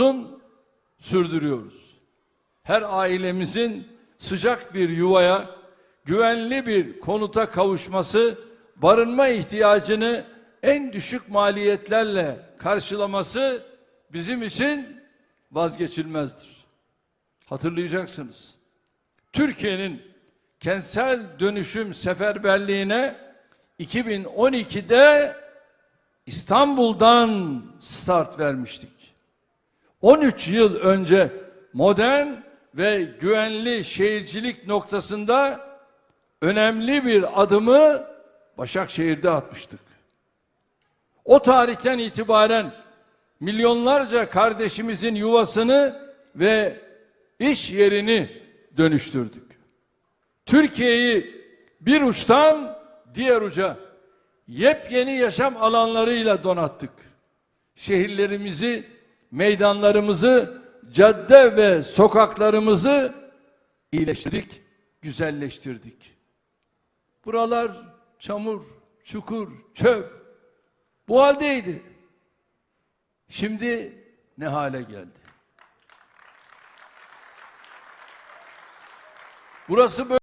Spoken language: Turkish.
olsun sürdürüyoruz. Her ailemizin sıcak bir yuvaya, güvenli bir konuta kavuşması, barınma ihtiyacını en düşük maliyetlerle karşılaması bizim için vazgeçilmezdir. Hatırlayacaksınız. Türkiye'nin kentsel dönüşüm seferberliğine 2012'de İstanbul'dan start vermiştik. 13 yıl önce modern ve güvenli şehircilik noktasında önemli bir adımı Başakşehir'de atmıştık. O tarihten itibaren milyonlarca kardeşimizin yuvasını ve iş yerini dönüştürdük. Türkiye'yi bir uçtan diğer uca yepyeni yaşam alanlarıyla donattık. Şehirlerimizi, meydanlarımızı, cadde ve sokaklarımızı iyileştirdik, güzelleştirdik. Buralar çamur, çukur, çöp bu haldeydi. Şimdi ne hale geldi? Burası böyle